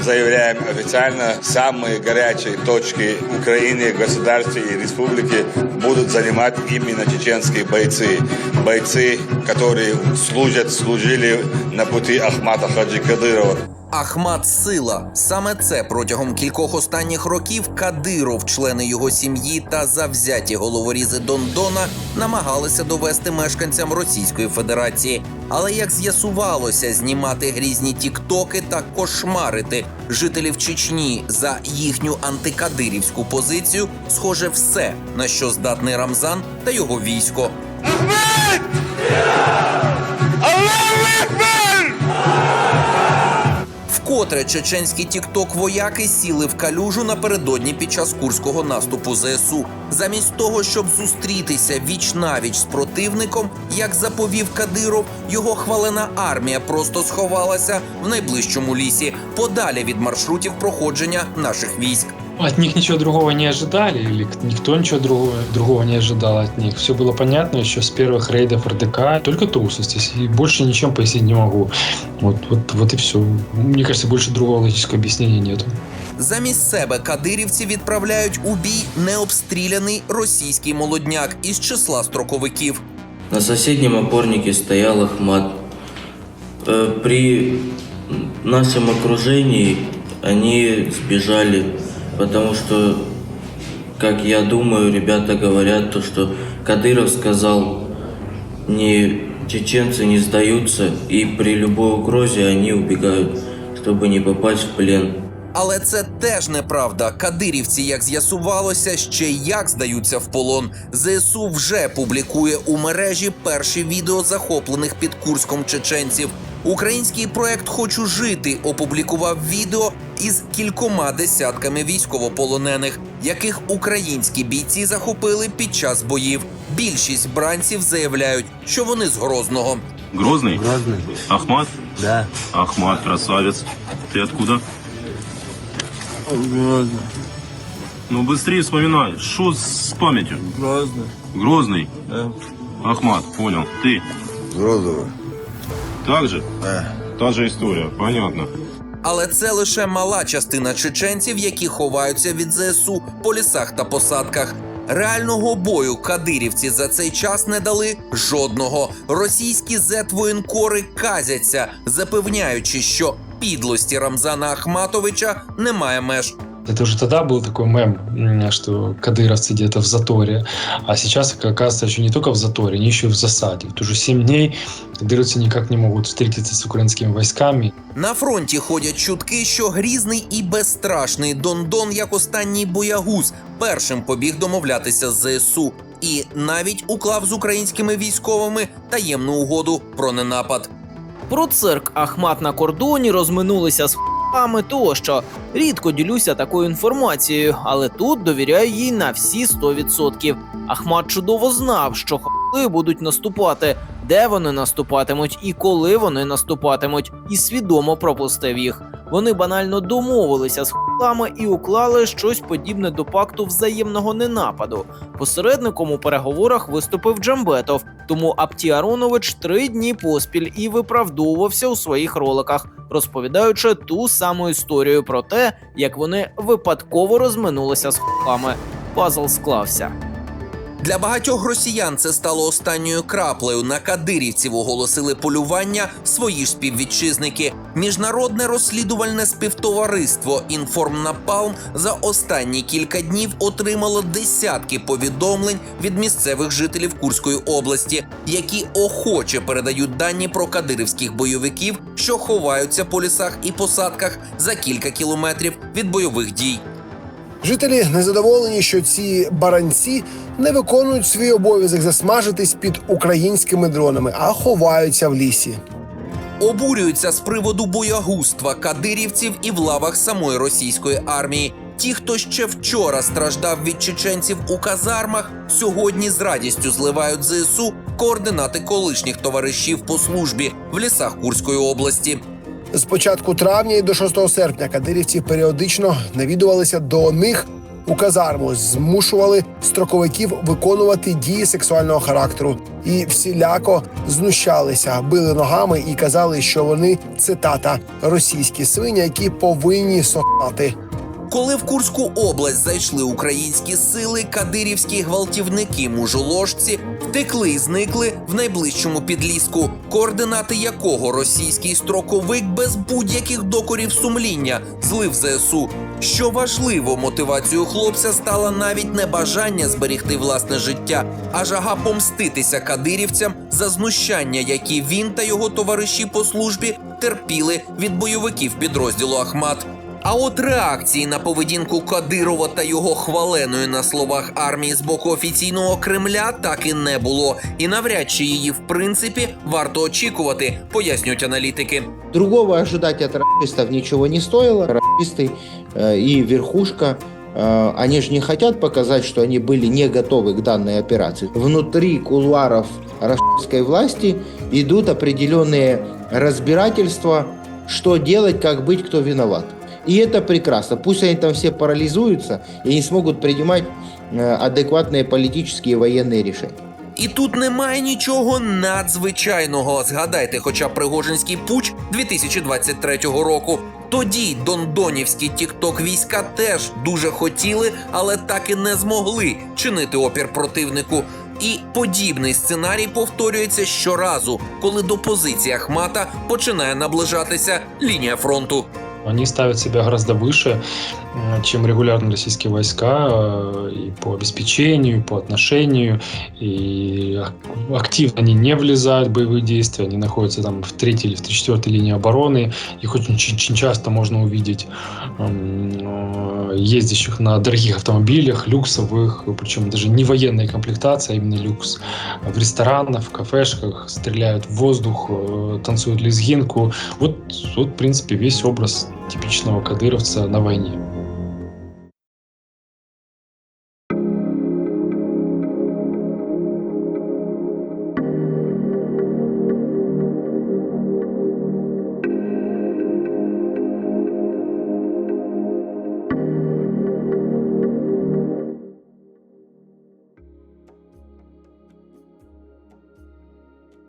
заявляем официально, самые горячие точки Украины, государстве и республики будут занимать именно чеченские бойцы. Бойцы, которые служат, служили на пути Ахмата Хаджи Кадырова. Ахмат Сила. Саме це протягом кількох останніх років Кадиров, члени його сім'ї та завзяті головорізи Дондона намагалися довести мешканцям Російської Федерації. Але як з'ясувалося, знімати грізні тіктоки та кошмарити жителів Чечні за їхню антикадирівську позицію, схоже, все на що здатний Рамзан та його військо. Вкотре чеченські тікток-вояки сіли в калюжу напередодні під час курського наступу ЗСУ. Замість того, щоб зустрітися віч навіч з противником, як заповів Кадиров, його хвалена армія просто сховалася в найближчому лісі, подалі від маршрутів проходження наших військ. От них ничего другого не ожидали, или к- никто ничего другого, другого не ожидал от них. Все было понятно еще с первых рейдов РДК, только трусость. И больше ничем пояснить не могу. Вот, вот, вот и все. Мне кажется, больше другого логического объяснения нету. Замість себе кадирівці відправляють у бій необстріляний російський молодняк із числа строковиків. На соседнем опорнике стоял Ахмат. Э, При нашем окружении они сбежали, потому что, как я думаю, ребята говорят, то, что Кадыров сказал, не чеченцы не сдаются, и при любой угрозе они убегают, чтобы не попасть в плен. Але це теж неправда. Кадирівці, як з'ясувалося, ще як здаються в полон. ЗСУ вже публікує у мережі перші відео захоплених під Курском чеченців. Український проект Хочу жити опублікував відео із кількома десятками військовополонених, яких українські бійці захопили під час боїв. Більшість бранців заявляють, що вони з Грозного. Грозный? Грозный? Ахмат? Да. Ахмат, красавец. Ты откуда? Грозный. Ну быстрее вспоминай. Что с памятью? Грозный. Грозный? Да. Ахмат, понял. Ты? Грозово. Так же? Та же история, понятно. Але це лише мала частина чеченців, які ховаються від ЗСУ по лісах та посадках. Реального бою кадирівці за цей час не дали жодного. Російські зет-воєнкори казяться, запевняючи, що підлості Рамзана Ахматовича немає меж. Это уже тогда был такой мем, м, что кадыровцы где-то в заторе. А сейчас, оказывается, еще не только в заторе, они еще и в засаде. Вот уже 7 дней кадыровцы никак не могут встретиться с украинскими войсками. На фронті ходять чутки, що грізний і безстрашний Дондон, як останній боягуз, першим побіг домовлятися з ЗСУ і навіть уклав з українськими військовими таємну угоду про ненапад. Про цирк Ахмат на кордоні розминулися з х**ами тощо. Рідко ділюся такою інформацією, але тут довіряю їй на всі 100%. Ахмат чудово знав, що х**ли будуть наступати, де вони наступатимуть і коли вони наступатимуть, і свідомо пропустив їх. Вони банально домовилися з х**лами і уклали щось подібне до пакту взаємного ненападу. Посередником у переговорах виступив Джамбетов, тому Апті Аронович три дні поспіль і виправдовувався у своїх роликах, розповідаючи ту саму історію про те, як вони випадково розминулися з х**лами. Пазл склався. Для багатьох росіян це стало останньою краплею. На кадирівців оголосили полювання свої ж співвітчизники. Міжнародне розслідувальне співтовариство Інформнапалм за останні кілька днів отримало десятки повідомлень від місцевих жителів Курської області, які охоче передають дані про кадирівських бойовиків, що ховаються по лісах і посадках за кілька кілометрів від бойових дій. Жителі незадоволені, що ці баранці не виконують свій обов'язок засмажитись під українськими дронами, а ховаються в лісі. Обурюються з приводу боягузтва кадирівців і в лавах самої російської армії. Ті, хто ще вчора страждав від чеченців у казармах, сьогодні з радістю зливають ЗСУ координати колишніх товаришів по службі в лісах Курської області. З початку травня і до 6 серпня кадирівці періодично навідувалися до них у казарму, змушували строковиків виконувати дії сексуального характеру. і всіляко знущалися, били ногами і казали, що вони цитата російські свині, які повинні сохати. Коли в Курську область зайшли українські сили, кадирівські гвалтівники мужоложці втекли і зникли в найближчому підліску, координати якого російський строковик без будь-яких докорів сумління злив ЗСУ. Що важливо, мотивацією хлопця стала навіть не бажання зберегти власне життя, а жага помститися кадирівцям за знущання, які він та його товариші по службі терпіли від бойовиків підрозділу Ахмат. А от реакції на поведінку Кадирова та його хваленої на словах армії з боку офіційного Кремля так і не було. І навряд чи її в принципі варто очікувати, пояснюють аналітики. Другого ожидать от расистов ничего не стоило. Расисты э, и верхушка, э, они же не хотят показать, что они были не готовы к данной операции. Внутри кулуаров расистской власти идут определенные разбирательства, что делать, как быть, кто виноват. И это прекрасно. Пусть они там все парализуются и не смогут принимать э, адекватные политические и военные решения. І тут немає нічого надзвичайного. Згадайте, хоча б Пригожинський пуч 2023 року. Тоді дондонівські тікток війська теж дуже хотіли, але так і не змогли чинити опір противнику. І подібний сценарій повторюється щоразу, коли до позиції Ахмата починає наближатися лінія фронту. Они ставят себя гораздо выше, чем регулярные российские войска э, и по обеспечению, и по отношению. И ак- активно они не влезают в боевые действия, они находятся там в третьей или в четвертой линии обороны. Их очень, очень часто можно увидеть м, э, ездящих на дорогих автомобилях, люксовых, причем даже не военная комплектация, а именно люкс. В ресторанах, в кафешках стреляют в воздух, э, танцуют лезгинку. Вот, вот, в принципе, весь образ типичного кадыровца на войне.